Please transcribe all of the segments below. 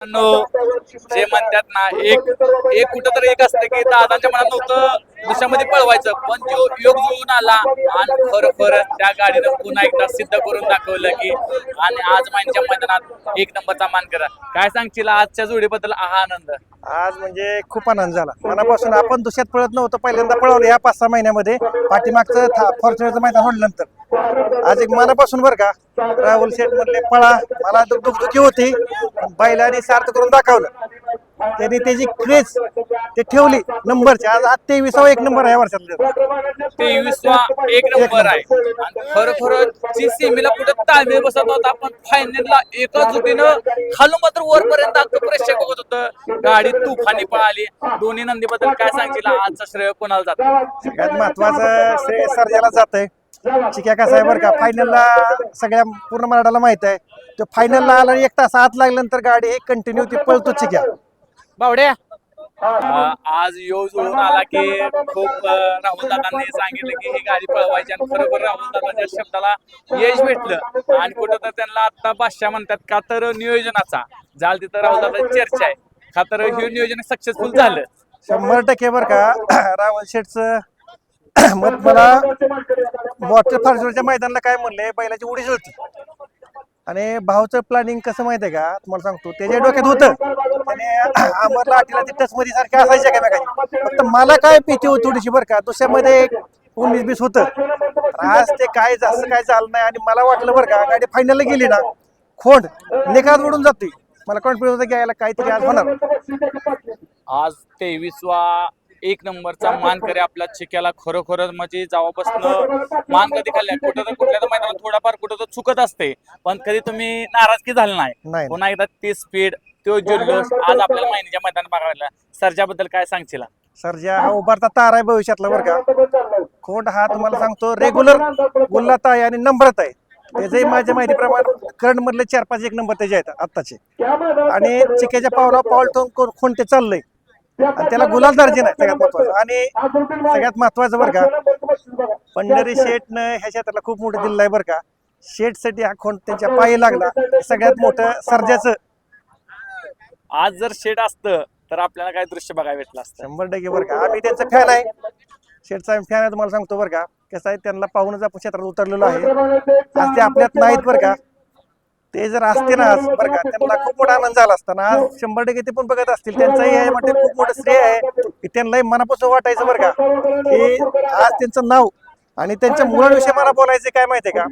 जे म्हणतात ना एक एक कुठं तरी एक असतं की दादांच्या मनात नव्हतं दुसऱ्यामध्ये पळवायचं. पण जो योग जुळून आला आणि खरोखर त्या गाडीनं पुन्हा एकदा सिद्ध करून दाखवलं की आणि आज मानच्या मैदानात एक नंबरचा मान करा. काय सांगशील आजच्या जोडीबद्दल? हा आनंद. आज म्हणजे खूप आनंद झाला. मनापासून आपण दुसऱ्यात पळत नव्हतं. पहिल्यांदा पळवलं या पाच सहा महिन्यामध्ये. पाठीमागचं फॉर्च्युनरचं मैदान सोडल्यानंतर आज एक मनापासून बरं का राहुल शेठ म्हणले पळा. मला दुखदुखी होती पण बैलाने सार्थ करून दाखवलं. त्यांनी त्याची क्रेज ते ठेवली नंबरची आज आज तेविसावा एक नंबर आहे या वर्षातले. तेवीसवा एक नंबर आहे. आणि खरोखर जी सेमीला कुठे ताळमेळ बसत नव्हता पण फायनलला एका जुटीनं खालून मात्र वरपर्यंत अख्खं प्रेक्षक बघत होतं. गाडी तुफानी पळाली. दोन्ही नंदीबद्दल काय सांगशील आजचं श्रेय कोणाला जातं? सगळ्यात महत्वाचं श्रेय सर्जाला जात आहे चिक्या कसा आहे बरं का? फायनलला सगळ्या पूर्ण मराठाला माहीत आहे. तो फायनलला आला आणि एक तास आत लागल्यानंतर गाडी एक कंटिन्यू ती पळतो चिक्या. बावड्या. आज जुळून आला की खूप राहुल दादांनी सांगितलं की ही गाडी पळवायची आणि खरोखर राहुल दादाच्या शब्दाला यश भेटलं. आणि कुठं तर त्यांना आता बादशाह म्हणतात का तर नियोजनाचा. जाल तिथं राहुल दादाची चर्चा आहे. का तर हे नियोजन सक्सेसफुल झालं. शंभर टक्के बरं का. रावण शेठचं मत मला वॉटर फॉर्च्युनरच्या मैदानाला काय म्हणले बैलाची उडी जुळती. आणि भाऊचं प्लॅनिंग कसं माहिती आहे का? तुम्हाला सांगतो त्याच्या डोक्यात होतं. त्याने अमरला आटीला ते टच मध्ये सारखे असायचे काय मेकाची फक्त मला काय पिती होती थोडीशी बरं का दुसऱ्यामध्ये उन्नीस बीस होतं. आज ते काय जास्त काय झालं नाही आणि मला वाटलं बरं का गाडी फायनलला गेली ना खोंड निकाल उडून जाते मला कॉन्फिडन्स होता की यायला काहीतरी आज होणार. आज तेवीसवा एक नंबरचा मानकरी आपल्या चिक्याला खरोखरच. म्हणजे जेव्हापासून मान कधी खाल्ल्या? कुठं तर कुठल्या तर मैदानात थोडाफार कुठं तर चुकत असते. पण कधी तुम्ही नाराजकी झाली नाही. नाही. पुन्हा एकदा ती स्पीड तो जल्लोष आज आपल्याला महिन्याच्या मैदानात बघायला सरच्याबद्दल काय सांगशील? सर्जा हा उभारता तार आहे भविष्यातला बरं का. खोंड हा तुम्हाला सांगतो रेग्युलर गुल्लात आहे आणि नंबरात आहे. त्याचंही माझ्या माहितीप्रमाणे करंट मधले चार पाच एक नंबर त्याचे आहेत आत्ताचे. आणि चिक्याच्या पावला पाऊल ठेवून खोंड ते चाललंय. आणि त्याला गुलाल दर्जे नाही सगळ्यात महत्वाचं. आणि सगळ्यात महत्वाचं बरं का पंढरी शेठनं ह्या क्षेत्राला खूप मोठं दिलं आहे बरं का. शेठसाठी हा खोंड त्यांच्या पायी लागला. सगळ्यात मोठं सर्जाचं. आज जर शेड असतं तर आपल्याला काय दृश्य बघायला भेटलं असतं? शंभर टक्के बरं का. आम्ही त्यांचं फॅन आहे. शेठचा फॅन आहे तुम्हाला सांगतो बरं का. कसं आहे त्यांना पाहूनच आपण क्षेत्रात उतरलेलो आहे. आज ते आपल्यात नाहीत बरं का. ते जर असते ना आज बरं का त्यांना खूप मोठा आनंद झाला असता ना. आज शंभर टक्के ते पण बघत असतील. त्यांचंही आहे म्हणजे खूप मोठं श्रेय आहे. की त्यांनाही मनापासून वाटायचं बरं का की आज त्यांचं नाव आणि त्यांच्या मुलांविषयी मला बोलायचं काय माहितीये का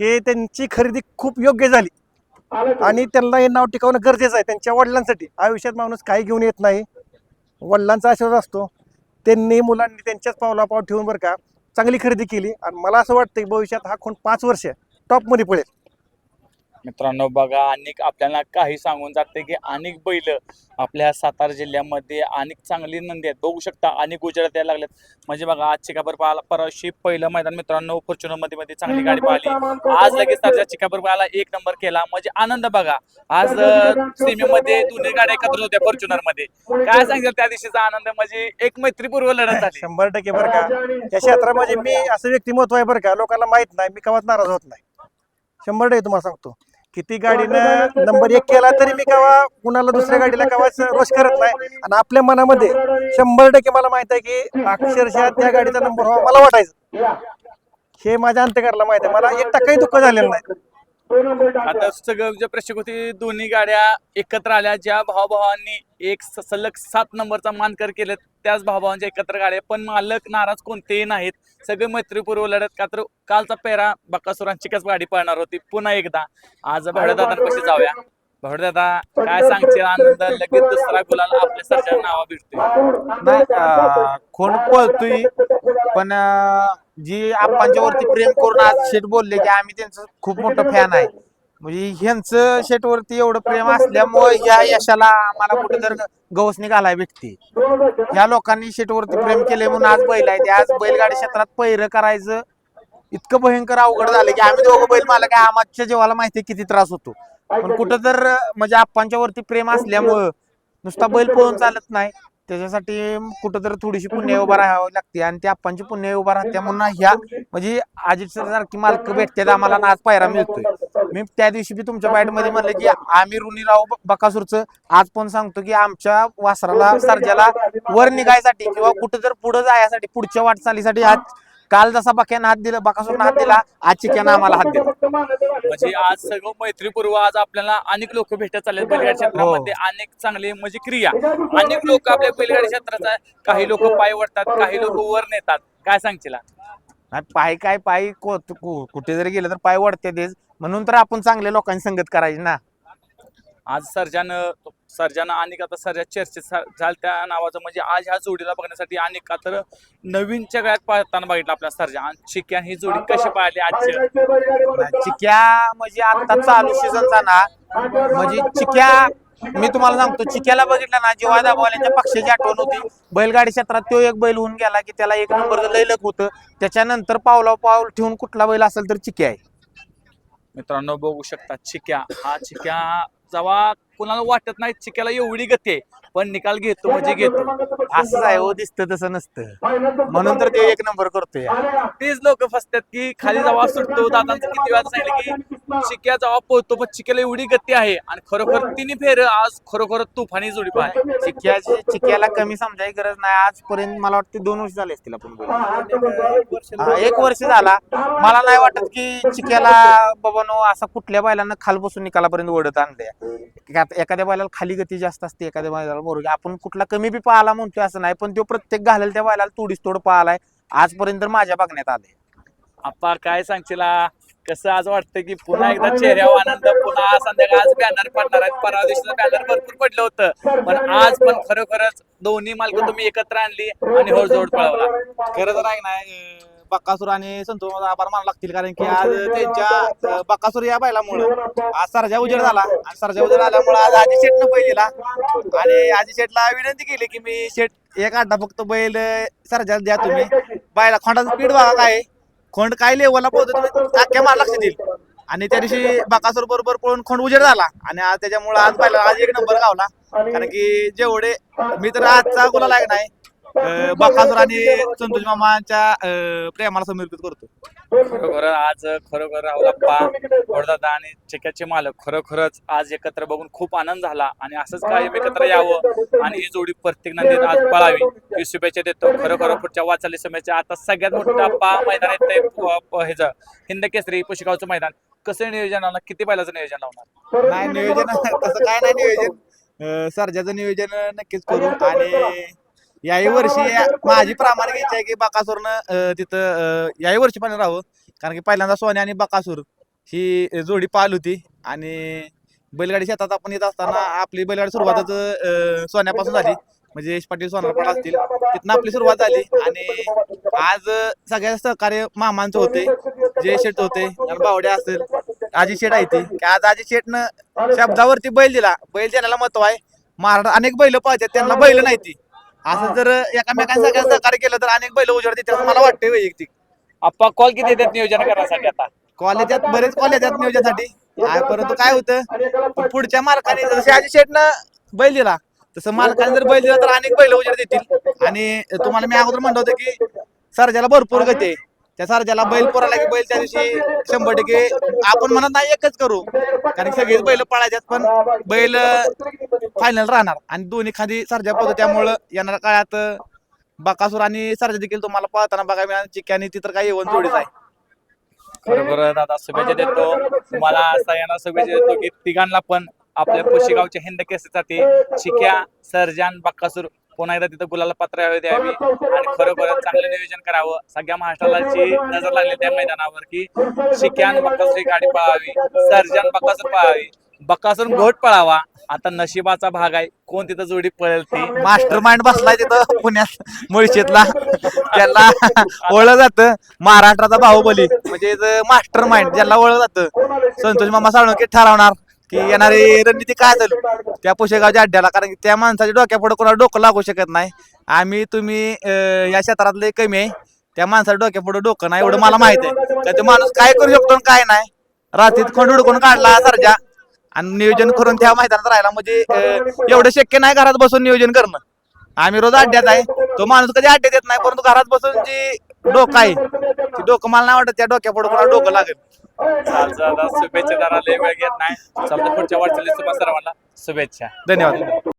की त्यांची खरेदी खूप योग्य झाली. आणि त्यांना हे नाव टिकवणं गरजेचं आहे. त्यांच्या वडिलांसाठी. आयुष्यात माणूस काही घेऊन येत नाही. वडिलांचा आशीर्वाद असतो. त्यांनी मुलांनी त्यांच्याच पावला पाव ठेवून बरं का चांगली खरेदी केली. आणि मला असं वाटतं की भविष्यात हा कोण पाच वर्ष टॉपमध्ये पडेल. मित्रांनो बघा अनेक आपल्याला काही सांगून जाते की अनेक बैल आपल्या सातारा जिल्ह्यामध्ये अनेक चांगली नंदी आहेत. बघू शकता अनेक गुजरात यायला लागल्यात म्हणजे बघा आज चिकापूर पाहिला परवाशी पहिलं मैदान मित्रांनो फॉर्च्युनरमध्ये मध्ये चांगली गाडी पाहिली. आज लगेच त्याच्या चिकापूर पाहायला एक नंबर केला. म्हणजे आनंद बघा आज सेमीमध्ये दोन्ही गाड्या एकत्र होत्या फॉर्च्युनरमध्ये. काय सांगेल त्या दिवशीचा आनंद? म्हणजे एक मैत्रीपूर्व लढत झाली. शंभर टक्के बरं का. या क्षेत्रामध्ये मी असं व्यक्तिमत्व आहे बरं का. लोकांना माहीत नाही मी कवाच नाराज होत नाही. शंभर टक्के तुम्हाला सांगतो. किती गाडीनं नंबर एक केला तरी मी कवा कुणाला दुसऱ्या गाडीला कवाच रोष करत नाही? आणि आपल्या मनामध्ये शंभर टक्के मला माहीत आहे की अक्षरशः त्या गाडीचा नंबर व्हावा. मला वाटायचं. हे माझ्या अंतकरला माहीत आहे. मला एक टक्काही दुःख झालेलं नाही. आता सगळं जे प्रेक्षक होती दोन्ही गाड्या एकत्र आल्या ज्या भावाभावांनी एक सलग सात नंबरचा मानकर केले त्याच भावाभावांच्या एकत्र गाड्या. पण मालक नाराज कोणतेही नाहीत. सगळे मैत्रीपूर्व लढत का तर कालचा पेरा बकासुरांचीच गाडी पळणार होती? पुन्हा एकदा. आज भावड्यादादांपाशी जाऊया. भावड्यादा काय सांगते आनंद लगेच दुसरा गुलाल आपल्या सरच्या नावा भेटतोय. नाही अं, खोंड पळतोय? पण अं, जी आप्पांच्या वरती प्रेम करून आज शेट बोलले की आम्ही त्यांचं खूप मोठं फॅन आहे. म्हणजे ह्यांचं शेट वरती एवढं प्रेम असल्यामुळे या यशाला आम्हाला कुठे तर गवसणी घालाय भेटते. या लोकांनी शेट वरती प्रेम केले म्हणून आज बैल आहे ते आज बैलगाडी क्षेत्रात पैर करायचं इतकं भयंकर अवघड झालं की आम्ही दोघं बैल मला काय आमच्या जीवाला माहिती आहे किती त्रास होतो. पण कुठं तर म्हणजे आप्पांच्या वरती प्रेम असल्यामुळं नुसता बैल पळून चालत नाही. त्याच्यासाठी कुठं तर थोडीशी पुण्य उभा राहावी लागते आणि त्या आप्पांची पुण्य उभा राहते म्हणून ह्या म्हणजे अजित सर सारखी मालक भेटतात आम्हाला आज पायरा मिळतोय. मी त्या दिवशी बी तुमच्या बाईटमध्ये म्हणलं की आम्ही ऋणीराव बकासूरचं आज पण सांगतो की आमच्या वासराला सर्जाला वर निघायसाठी किंवा कुठं जर पुढे जायसाठी पुढच्या वाटचालीसाठी आज काल जसा बक्यानं हात दिला बकासूरनं हात दिला आज चिक्यानं आम्हाला हात दिला. म्हणजे आज सगळं मैत्रीपूर्व आज आपल्याला अनेक लोक भेटत चालले बैलगाडी क्षेत्रामध्ये. अनेक चांगले म्हणजे क्रिया. अनेक लोक आपल्या बैलगाडी क्षेत्राचा काही लोक पाय वडतात काही लोक वर नेतात. काय सांगशील? पाय काय पाय कुठे जरी गेलं तर पाय वडते म्हणून तर आपण चांगल्या लोकांची संगत करायची ना. आज सर्जानं सर्जानं अनेक आता सर्जा चर्चेत झाल त्या नावाचं म्हणजे आज ह्या जोडीला बघण्यासाठी अनेक का तर नवीनच्या गळ्यात पाहताना बघितलं आपल्या सर्जा. आणि चिक्यान ही जोडी कशी पाहिली आजची? नाही, चिक्या म्हणजे आता चालू सीझनचा ना म्हणजे चिक्या मी तुम्हाला सांगतो चिक्याला बघितलं ना जेव्हा दाबवाल्यांच्या पक्षाची आठवण होती बैलगाडी क्षेत्रात तो एक बैल होऊन गेला की त्याला एक नंबरचं लय लक होतं त्याच्यानंतर पावला पाऊल ठेवून कुठला बैल असेल तर चिक्या आहे. मित्रांनो बघू शकता चिक्या. हा चिक्या जेव्हा कुणाला वाटत नाही चिक्याला एवढी गती आहे. पण निकाल घेतो म्हणजे घेतो. असंच आहे हो दिसतं तसं नसतं. म्हणून तर ते एक नंबर करतोय. तेच लोक फसतात की खाली जेव्हा सुटतो. दादांचं किती वेळा सांगितलं की चिक्या जेव्हा पोहतो पण चिक्याला एवढी गती आहे. आणि खरोखर तिने फेर आज खरोखर तुफानी जोडी पाय चिक्याची चिक्याला कमी समजायची गरज नाही. आजपर्यंत मला वाटते दोन वर्ष झाले असतील आपण एक वर्ष झाला. मला नाही वाटत की चिक्याला बाबानो असा कुठल्या बैलांना खालपासून निकालापर्यंत ओढत एखाद्या बैलाला खाली गती जास्त असते एखाद्या बैलाला बरोबर आपण कुठला कमी बी पाहिला म्हणतोय असं नाही पण तो प्रत्येक घालेल त्या बैलाला तोडीस तोड पाहिलाय आजपर्यंत तर माझ्या बघण्यात आले आपा काय सांगशील? कसं आज वाटतं की पुन्हा एकदा चेहऱ्यावर आनंद पुन्हा संध्याकाळ आज बॅनर पडणार आहेत. परवा दिवशी बॅनर भरपूर पडलं होतं. पण आज पण खरोखरच दोन्ही मालक तुम्ही एकत्र आणली आणि हो जोड पळवला. खरं तर आहे ना अं, बक्कासूर आणि संतोष आभार मानावं लागतील कारण की आज त्यांच्या बक्कासूर या बैलामुळं आज सरजा उजेड झाला. आणि सरजा उजेड आल्यामुळे आज आजी शेटनं बैल दिला. आणि आजी शेटला विनंती केली की मी शेट एक अड्डा फक्त बैल अं, सरजाला द्या तुम्ही. बायला खोंडाचं स्पीड बघा काय. खोंड काय लेवलला पोहतो तुम्ही अख्ख्या मार लक्ष देईल आणि त्या दिवशी बकासूर बरोबर पळून खोंड उजेड झाला. आणि आज त्याच्यामुळे आज पाहिला आज एक नंबर गावला. कारण की जेवढे मी तर आजचा गुला लायक नाही बकासूर आणि संतोष मामाच्या प्रेमाला समर्पित करतो. खरोखर आज खरोखर राहुल अप्पा वडदादा आणि चिक्याचे मालक खरोखरच आज एकत्र बघून खूप आनंद झाला आणि असंच कायम एकत्र यावं आणि ही जोडी प्रत्येक नंदीत आज पळावी. ही शुभेच्छा देतो. खरोखर पुढच्या वाचाली समयाच्या आता सगळ्यात मोठं अप्पा मैदान येते ह्याचं हिंद केसरी पुशिगावचं मैदान. कसं नियोजन लावणार किती बैलाचं नियोजन लावणार? नाही नियोजन तसं काय नाही नियोजन. सर्जाचं नियोजन नक्कीच करू आणि याही वर्षी माझी प्रामाणिक इच्छा आहे. की बकासूरनं तिथं याही वर्षी पण राहावं कारण की पहिल्यांदा सोन्या आणि बकासूर ही जोडी पाल होती. आणि बैलगाडी शेतात आपण येत असताना आपली बैलगाडी सुरुवातच सोन्यापासून झाली. म्हणजे यश पाटील सोनारपाड असतील. तिथनं आपली सुरुवात झाली. आणि आज सगळ्या सहकार्य मामांचं होते. जय शेट होते बावडे असेल आजी शेट आहे ती. की आज आजी शेटनं शब्दावरती बैल दिला. बैल देण्याला महत्त्व आहे. महाराष्ट्रात अनेक बैल पाहिजेत त्यांना बैल नाही ती. असं जर एकामेकांनी सगळ्या सहकार्य केलं तर अनेक बैल उजेड देतात असं मला वाटतंय वैयक्तिक. अप्पा कॉल किती येतात नियोजन करण्यासाठी आता? कॉलेजात बरेच कॉलेज आहेत नियोजनासाठी. आ, परंतु काय होतं पुढच्या मालकाने जसे आजी शेटनं बैल दिला तसं मालकाने जर बैल दिला तर अनेक बैल उजेड देतील. आणि तुम्हाला मी अगोदर म्हणलं होतं की सर्जाला भरपूर गती आहे. त्या सर्जाला बैल पोराला की बैल त्या दिवशी शंभर टक्के आपण म्हणत नाही एकच करू. कारण सगळेच बैल पळायच्यात पण बैल फायनल राहणार. आणि दोन्ही खादी सर्जा पळतो त्यामुळं येणाऱ्या काळात बकासूर आणि सर्जा देखील तुम्हाला पळताना बघा मिळाल चिक्याने ती तर काही येऊन जोडीच आहे. खरोखर दादा. शुभेच्छा देतो. तुम्हाला सगळ्यांना शुभेच्छा देतो की तिघांना पण आपल्या पुशेगावच्या हिंद केसरीसाठी शिक्या सर्जान बक्कासूर पुन्हा एकदा तिथं गुलाला पत्र यावे द्यावी आणि खरोखर चांगलं नियोजन करावं. सगळ्या महाराष्ट्राची नजर लागली त्या मैदानावर की चिक्यान बक्कासूर ही गाडी पळावी सर्जान बक्कासूर पळावी. बक्कासूर घोट पळावा. आता नशिबाचा भाग आहे. कोण तिथं जोडी पळेल ती? मास्टर माइंड बसलाय तिथं पुण्यात मुळशीतला. त्याला ओळख जातं महाराष्ट्राचा बाहुबली. म्हणजे मास्टर माइंड ज्याला ओळख जातं. संतोष मामा साळुंके ठरवणार. की येणारी रणनीती काय चालू त्या पुशेगावच्या अड्ड्याला कारण की त्या माणसाच्या डोक्या पुढे कोणाला डोकं लागू शकत नाही. आम्ही तुम्ही अं, या क्षेत्रातले कमी आहे. त्या माणसाच्या डोक्या पुढे डोकं नाही एवढं मला माहीत आहे. तर ते माणूस काय करू शकतो आणि काय नाही? रात्रीत खोंड उडकून काढला सरजा? आणि नियोजन करून त्या मैदानात राहिला म्हणजे अं, एवढं शक्य नाही घरात बसून नियोजन करणं. आम्ही रोज अड्ड्यात आहे. तो माणूस कधी अड्ड्यात येत नाही परंतु घरात बसून जी डोकं आहे ती डोकं मला नाही वाटत त्या डोक्या पुढे कोणाला डोकं लागेल. शुभेच्छा दादा लय वेळ घेत नाही. समजा पुढच्या वाटचालीस तुम्हाला सर्वांना शुभेच्छा. धन्यवाद.